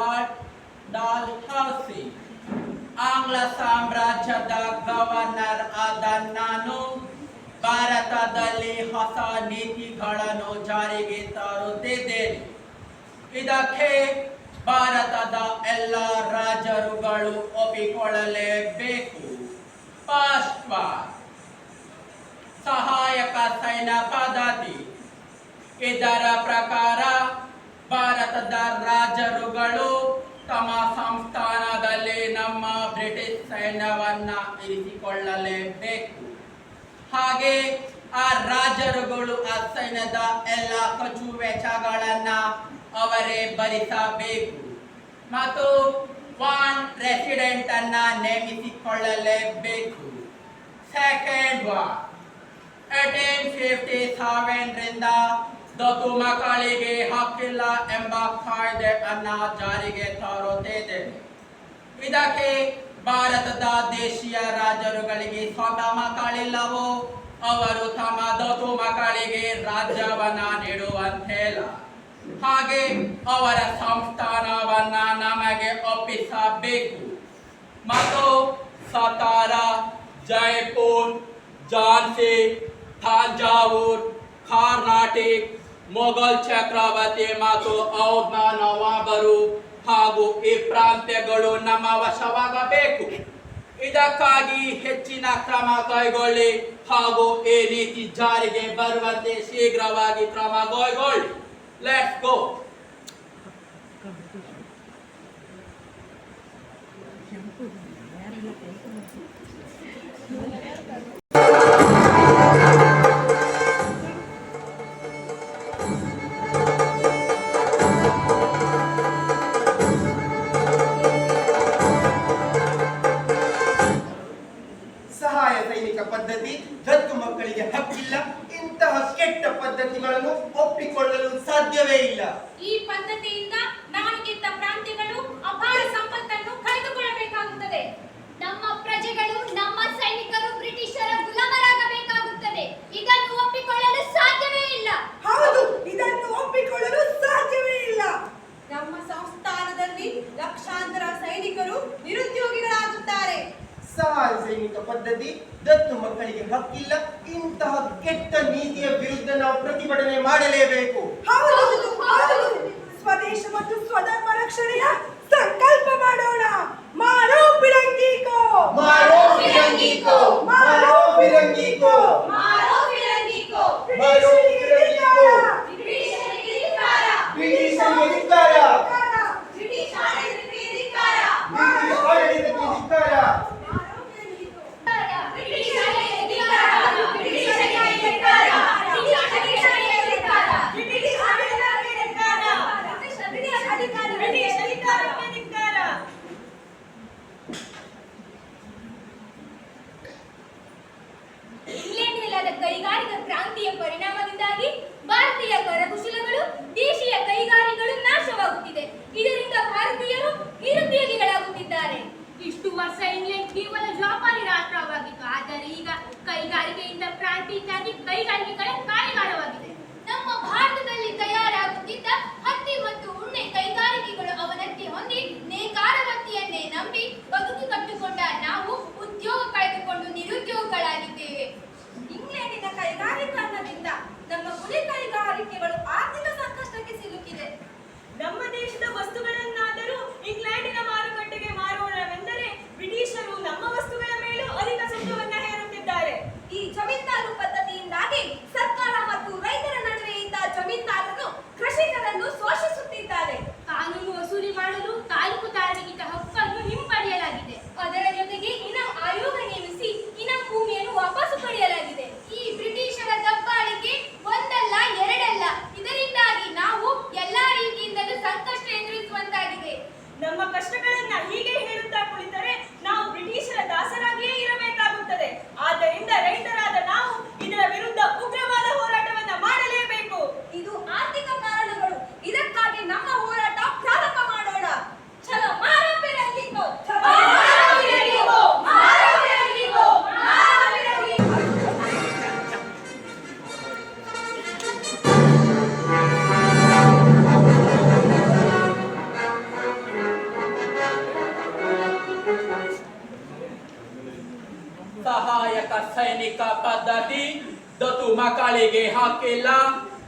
Lord doll ಹೌಸಿ ಆಂಗ್ಲ ಸಾಮ್ರಾಜ್ಯದ governor ಆದ ನಾನು ಭಾರತದಲ್ಲಿ ಹೊಸ ನೀತಿಗಳನ್ನು ಜಾರಿಗೆ ತರುತ್ತಿದ್ದೇನೆ ಇದಕ್ಕೆ ಭಾರತದ ಎಲ್ಲ ರಾಜರುಗಳು ಒಪ್ಪಿಕೊಳ್ಳಲೇಬೇಕು ಸಹಾಯಕ ಸೈನ್ಯ ಪದ್ಧತಿ ಇದರ ಪ್ರಕಾರ ಭಾರತದ ರಾಜರುಗಳು ತಮ್ಮ ಸಂಸ್ಥಾನದಲ್ಲಿ ನಮ್ಮ ಬ್ರಿಟಿಷ್ ಸೈನ್ಯವನ್ನ ಇರಿಸಿಕೊಳ್ಳಲೇಬೇಕು. ಹಾಗೆ ಆ ರಾಜರುಗಳು, ಆ ಸೈನ್ಯದ ಎಲ್ಲ ಖರ್ಚು ವೆಚ್ಚಗಳನ್ನ ಅವರೇ ಭರಿಸಬೇಕು. ಮತ್ತು ಒನ್ ರೆಸಿಡೆಂಟ್ ಅನ್ನ ನೇಮಿಸಿಕೊಳ್ಳಲೇಬೇಕು. ಸೆಕೆಂಡ್ ವಾರ್ ಏಟೀನ್ ಫಿಫ್ಟಿ ಸೆವೆನ್ರಿಂದ ದತ್ತು ಕಾಳಿಗೆ ಹಕ್ಕಿಲ್ಲ ಎಂಬ ಕಾಯ್ದೆ ಅನ್ನ ಜಾರಿಗೆ ತರುತ್ತಿದೆ ಇದಕ್ಕೆ ಭಾರತದ ದೇಶೀಯ ರಾಜರುಗಳಿಗೆ ಸ್ವಂತ ಮಕ್ಕಳಿಲ್ಲವೋ? ಅವರು ತಮ್ಮ ದತ್ತು ಮಕ್ಕಳಿಗೆ ರಾಜ್ಯವನ್ನ ನೀಡುವಂತಿಲ್ಲ ಹಾಗೆ ಅವರ ಸಂಸ್ಥಾನವನ್ನ ನಮಗೆ ಒಪ್ಪಿಸಬೇಕು. ಮತ್ತು ಸತಾರ, ಜೈಪುರ್, ಝಾನ್ಸಿ, ಥಾಂಜಾವೂರ್, ಕರ್ನಾಟಿಕ್ ಮೊಘಲ್ ಚಕ್ರವರ್ತಿ ಮತ್ತು ಔದ್ನ ನವಾಬರು ಹಾಗೂ ಈ ಪ್ರಾಂತ್ಯಗಳು ನಮ್ಮ ವಶವಾಗಬೇಕು. ಇದಕ್ಕಾಗಿ ಹೆಚ್ಚಿನ ಕ್ರಮ ಕೈಗೊಳ್ಳಿ ಹಾಗೂ ಈ ನೀತಿ ಜಾರಿಗೆ ಬರುವಂತೆ ಶೀಘ್ರವಾಗಿ ಕ್ರಮ ಕೈಗೊಳ್ಳಿ. ಲೆಟ್ಸ್ ಗೋ ಪದ್ಧತಿಗಳನ್ನು ಒಪ್ಪಿಕೊಳ್ಳಲು ಸಾಧ್ಯವೇ ಇಲ್ಲ. ಈ ಪದ್ಧತಿಯಿಂದ ನಾನು ಗೆದ್ದ ಪ್ರಾಂತ್ಯಗಳು ಅಪಾರ ಸಂಪತ್ತನ್ನು ಕಳೆದುಕೊಳ್ಳಬೇಕಾಗುತ್ತದೆ. ನಮ್ಮ ಪ್ರಜೆಗಳು ನಮ್ಮ ಸೈನಿಕರು ಬ್ರಿಟಿಷರ ಗುಲಾಮರಾಗಬೇಕಾಗುತ್ತದೆ. ಇದನ್ನು ಒಪ್ಪಿಕೊಳ್ಳಲು ಸಾಧ್ಯವೇ ಇಲ್ಲ. ಹೌದು ಇದನ್ನು ಒಪ್ಪಿಕೊಳ್ಳಲು ಸಾಧ್ಯವೇ ಇಲ್ಲ. ನಮ್ಮ ಸಂಸ್ಥಾನದಲ್ಲಿ ಲಕ್ಷಾಂತರ ಸೈನಿಕರು ನಿರುದ್ಯೋಗಿಗಳಾಗುತ್ತಾರೆ ಸಹಾಯ ಸೈನಿಕ ಪದ್ಧತಿ ದತ್ತು ಮಕ್ಕಳಿಗೆ ಹಕ್ಕಿಲ್ಲ ಇಂತಹ ಕೆಟ್ಟ ನೀತಿಯ ವಿರುದ್ಧ ನಾವು ಪ್ರತಿಭಟನೆ ಮಾಡಲೇಬೇಕು. ಹೌದು ಹೌದು. ಸ್ವದೇಶ ಮತ್ತು ಸ್ವಧರ್ಮ ರಕ್ಷಣೆಯ ಸಂಕಲ್ಪ ಮಾಡೋಣ. ಮಾರೋ ಪಿರಂಗಿಕೋ ಮಾರೋ ಫಿರಂಗಿಕೋ ಮಾರೋ ಫಿರಂಗಿಕೋ ಮಾರೋ ಫಿರಂಗಿಕೋ ಮಾರೋ ಕೇವಲ ವ್ಯಾಪಾರಿ ರಾಷ್ಟ್ರವಾಗಿತ್ತು. ಆದರೆ ಈಗ ಕೈಗಾರಿಕೆಯಿಂದ ಕ್ರಾಂತಿಯಿಂದಾಗಿ ಕೈಗಾರಿಕೆಗಳ ಕಾರ್ಯಗಾರವಾಗಿದೆ. ನಮ್ಮ ಭಾರತದಲ್ಲಿ ತಯಾರಾಗುತ್ತಿದ್ದ ಹತ್ತಿ ಮತ್ತು ಉಣ್ಣೆ ಕೈಗಾರಿಕೆಗಳು ಅವನತ್ತಿ ಹೊಂದಿ ನೇಕಾರವತ್ತಿಯನ್ನೇ ನಂಬಿ ಬದುಕು ಕಟ್ಟಿಕೊಂಡ ನಾವು ಉದ್ಯೋಗ ಕಳೆದುಕೊಂಡು ನಿರುದ್ಯೋಗಗಳಾಗಿದ್ದೇವೆ. ಇಂಗ್ಲೆಂಡಿನ ಕೈಗಾರಿಕರಣದಿಂದ ನಮ್ಮ ಹುಲಿ ಕೈಗಾರಿಕೆಗಳು ಆರ್ಥಿಕ ಸಂಕಷ್ಟಕ್ಕೆ ಸಿಲುಕಿದೆ. ನಮ್ಮ ದೇಶದ ವಸ್ತುಗಳನ್ನಾದರೂ ನಮ್ಮ ಕಷ್ಟಗಳನ್ನ ಹೀಗೆ ಹೇಳುತ್ತಾ ಕುಳಿತರೆ ನಾವು ಬ್ರಿಟಿಷರ ದಾಸರಾಗಿಯೇ ಇರಬೇಕಾಗುತ್ತದೆ. ಆದ್ದರಿಂದ ರೈತರಾದ ಭಾರತ ಸೈನಿಕ ಪದ್ಧತಿ. ದತ್ತು ಮಕ್ಕಳಿಗೆ ಹಾಕಿಲ್ಲ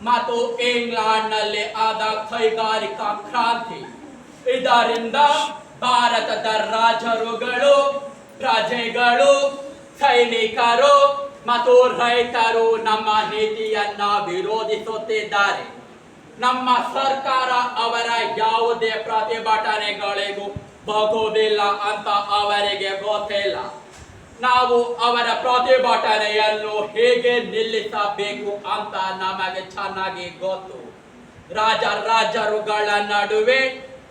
ಮತ್ತು ಇಂಗ್ಲೆಂಡ್ನಲ್ಲಿ ಆದ ಕೈಗಾರಿಕಾ ಕ್ರಾಂತಿ. ಇದರಿಂದ ಭಾರತದ ರಾಜರುಗಳು, ಪ್ರಜೆಗಳು, ಸೈನಿಕರು ಮತ್ತು ರೈತರು ನಮ್ಮ ನೀತಿಯನ್ನ ವಿರೋಧಿಸುತ್ತಿದ್ದಾರೆ. ನಮ್ಮ ಸರ್ಕಾರ ಅವರ ಯಾವುದೇ ಪ್ರತಿಭಟನೆಗಳಿಗೂ ಬಗುವುದಿಲ್ಲ ಅಂತ ಅವರಿಗೆ ಗೊತ್ತಿಲ್ಲ. ನಾವು ಅವರ ಪ್ರತಿಭಟನೆಯನ್ನು ಹೇಗೆ ನಿಲ್ಲಿಸಬೇಕು ಅಂತ ನಮಗೆ ಚೆನ್ನಾಗಿ ಗೊತ್ತು. ರಾಜ ರಾಜರುಗಳ ನಡುವೆ,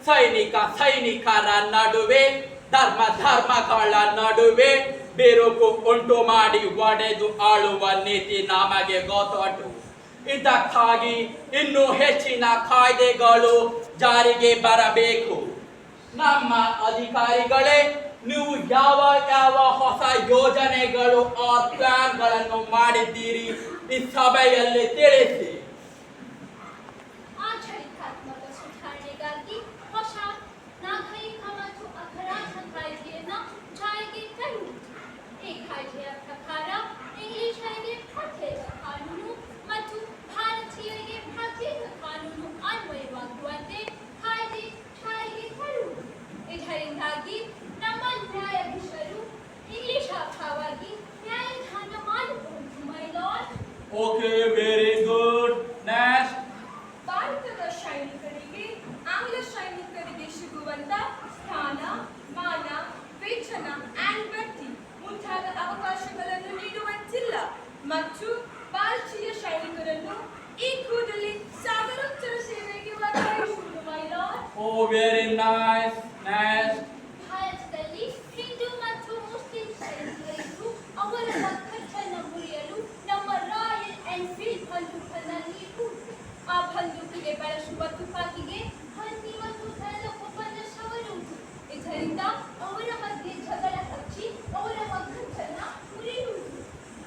ಸೈನಿಕ ಸೈನಿಕರ ನಡುವೆ, ಧರ್ಮ ಧರ್ಮಗಳ ನಡುವೆ ಬಿರುಕು ಉಂಟು ಮಾಡಿ ಒಡೆದು ಆಳುವ ನೀತಿ ನಮಗೆ ಗೊತ್ತು ಇದಕ್ಕಾಗಿ ಇನ್ನೂ ಹೆಚ್ಚಿನ ಕಾಯ್ದೆಗಳು ಜಾರಿಗೆ ಬರಬೇಕು. ನಮ್ಮ ಅಧಿಕಾರಿಗಳೇ ನೀವು ಯಾವ ಯಾವ ಹೊಸ ಯೋಜನೆಗಳು ಆ ಪ್ಲಾನ್ಗಳನ್ನು ಮಾಡಿದ್ದೀರಿ ಈ ಸಭೆಯಲ್ಲಿ ತಿಳಿಸಿ ಆಡಳಿತಾತ್ಮಕ ಸುಧಾರಣೆಗಾಗಿ ಹೊಸ ನಾಗರಿಕ ಮತ್ತು ಅಪರಾಧ ಕಾಯ್ದೆಯನ್ನ ಜಾರಿಗೆ ತಂದಿತು ಈ ಕಾಯ್ದೆಯ ಪ್ರಕಾರ ಇಂಗ್ಲಿಷರಿಗೆ ಪ್ರತ್ಯೇಕ ಕಾನೂನು ಮತ್ತು ಭಾರತೀಯರಿಗೆ ಪ್ರತ್ಯೇಕ ಕಾನೂನು ಅನ್ವಯವಾಗುವಂತೆ ಕಾಯ್ದೆ ಜಾರಿಗೆ ತರುವುದು ಇದರಿಂದಾಗಿ ಓಕೆ ವೆರಿ ಗುಡ್ ನೆಕ್ಸ್ಟ್ ಭಾರತದ ಸೈನಿಕರಿಗೆ ಆಂಗ್ಲ ಸೈನಿಕರಿಗೆ ಸಿಗುವಂತ ಸ್ಥಾನ ಮಾನ ವೇತನ ಆ್ಯಂಡ್ ಬಡ್ತಿ ಮುಂತಾದ ಅವಕಾಶಗಳನ್ನು ನೀಡುವಂತಿಲ್ಲ. ಮತ್ತು ಭಾರತೀಯ ಸೈನಿಕರನ್ನು ಈ ಕೂಡಲೇ ಸಾಗರೋತ್ತರ ಸೇವೆಗೆ ವರ್ಗಾಯಿಸುವುದು my lord oh very nice next ಭಾರತದಲ್ಲಿ ಹಿಂದೂ ಮತ್ತು ಮುಸ್ಲಿಂ ಸೈನಿಕರಿದ್ದು ಅವರ ಎನ್ಫೀಲ್ಡ್ ಬಂದೂಕನ್ನ ನೀಡುವುದು ಆ ಬಂದೂಕಿಗೆ ಬಳಸುವ ತುಪಾಕಿಗೆ ಹಂದಿ ಮತ್ತು ದಳದ ಒಪ್ಪಂದ ಸವರುವುದು ಇದರಿಂದ ಅವರ ಮಧ್ಯೆ ಜಗಳ ಹಚ್ಚಿ ಅವರ ಒಗ್ಗಟ್ಟನ್ನ ಮುರಿಯುವುದು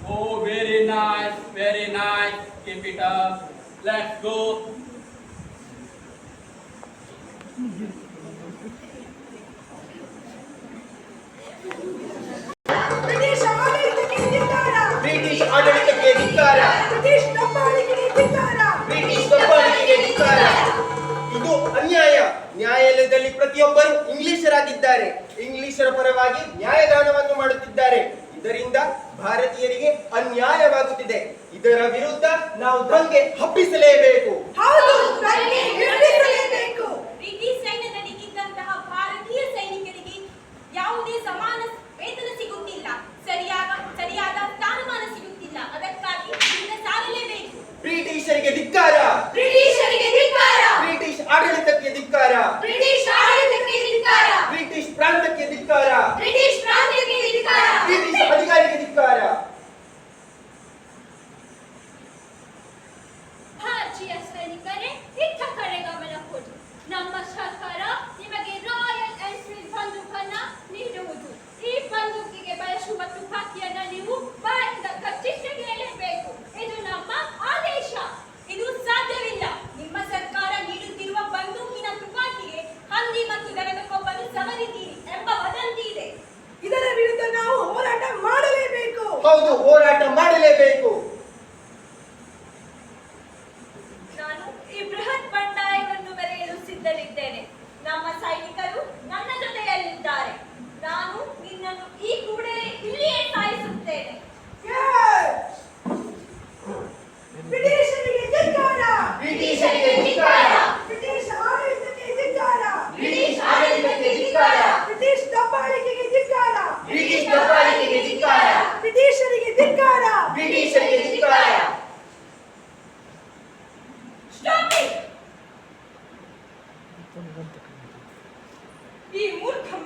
ಓ very nice very nice keep it up let's go British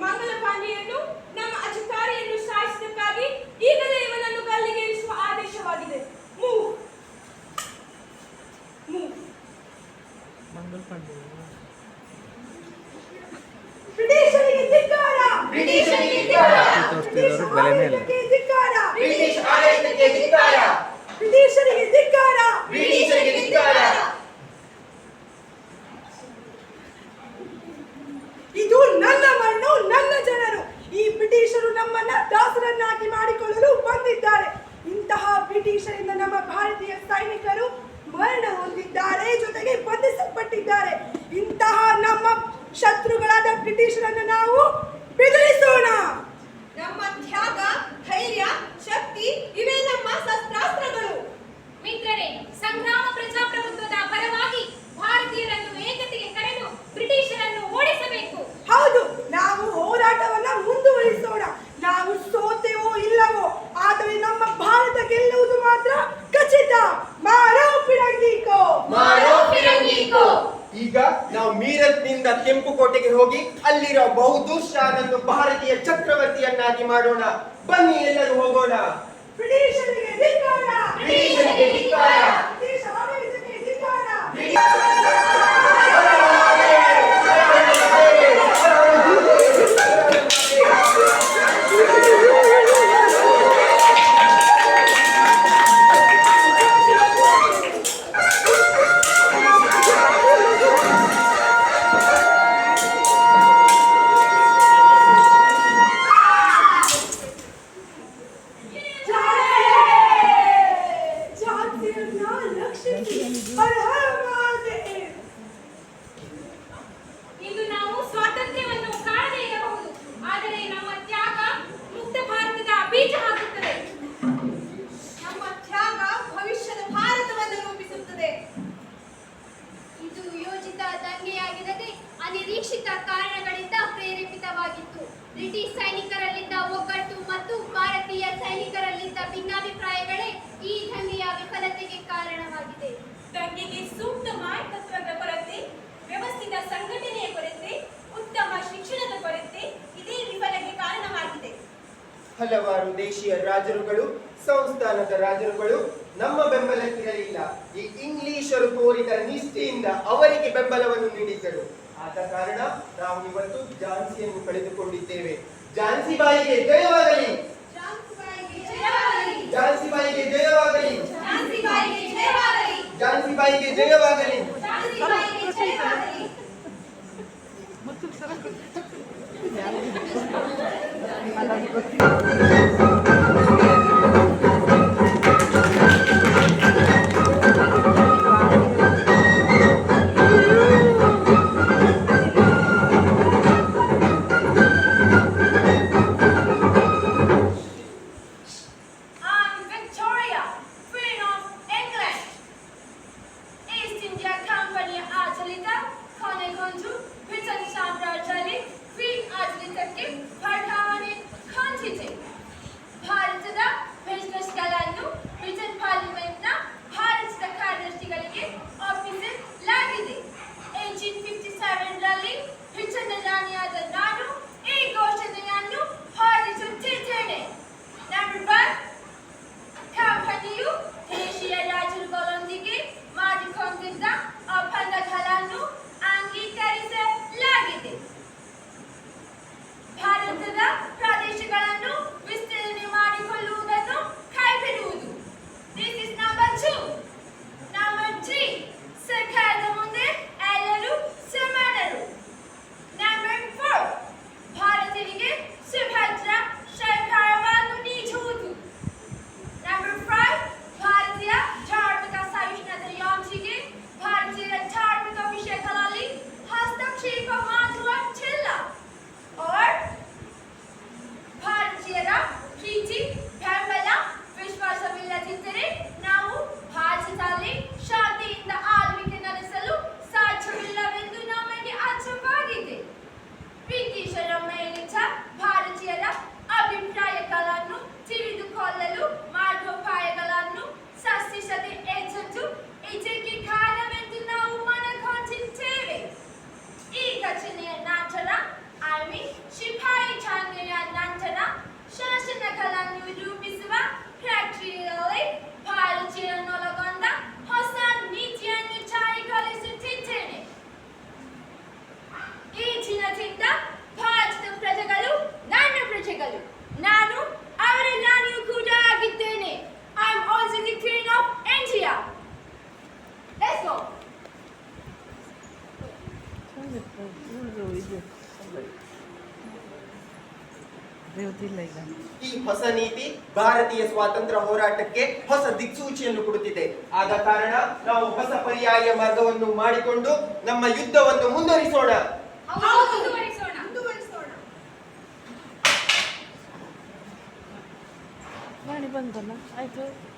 Mangal ಪಾಂಡೆಯನ್ನು ನಮ್ಮ ಅಧಿಕಾರಿಯನ್ನು ಸಾಯಿಸಿದ್ದಕ್ಕಾಗಿ ಈಗಲೇ ಇವನನ್ನು ಗಲ್ಲಿಗೆ ಇರಿಸುವ ಆದೇಶವಾಗಿದೆ. ಮೂವ್ ಮೂವ್ ಬ್ರಿಟಿಷರಿಗೆ ಬ್ರಿಟಿಷರಿಂದ ನಮ್ಮ ಭಾರತೀಯ ಸೈನಿಕರು ಮರಣ ಹೊಂದಿದ್ದಾರೆ ಜೊತೆಗೆ ಬಂಧಿಸಲ್ಪಟ್ಟಿದ್ದಾರೆ. ಇಂತಹ ನಮ್ಮ ಶತ್ರುಗಳಾದ ಬ್ರಿಟಿಷರನ್ನು ನಾವು Kmart or not. ಹಲವಾರು ದೇಶೀಯ ರಾಜರುಗಳು ಸಂಸ್ಥಾನದ ರಾಜರುಗಳು ನಮ್ಮ ಬೆಂಬಲಕ್ಕಿರಲಿಲ್ಲ. ಈ ಇಂಗ್ಲಿಷರು ತೋರಿದ ನಿಷ್ಠೆಯಿಂದ ಅವರಿಗೆ ಬೆಂಬಲವನ್ನು ನೀಡಿದ್ದರು. ಆದ ಕಾರಣ ನಾವು ಇವತ್ತು ಝಾನ್ಸಿಯನ್ನು ಕಳೆದುಕೊಂಡಿದ್ದೇವೆ. ಝಾನ್ಸಿಬಾಯಿಗೆ ಜಯವಾಗಲಿ! ಝಾನ್ಸಿಬಾಯಿಗೆ ಜಯವಾಗಲಿ! ಝಾನ್ಸಿಬಾಯಿಗೆ ಜಯವಾಗಲಿ! मला ಈ ಹೊಸ ನೀತಿ ಭಾರತೀಯ ಸ್ವಾತಂತ್ರ್ಯ ಹೋರಾಟಕ್ಕೆ ಹೊಸ ದಿಕ್ಸೂಚಿಯನ್ನು ಕೊಡುತ್ತಿದೆ. ಆದ ಕಾರಣ ನಾವು ಹೊಸ ಪರ್ಯಾಯ ಮಾರ್ಗವನ್ನು ಮಾಡಿಕೊಂಡು ನಮ್ಮ ಯುದ್ಧವನ್ನು ಮುಂದುವರಿಸೋಣ. ಮುಂದುವರಿಸೋಣ. ಮುಂದುವರಿಸೋಣ. ಮಾಡಿ ಬಂತಲ್ಲ ಆಯ್ತು.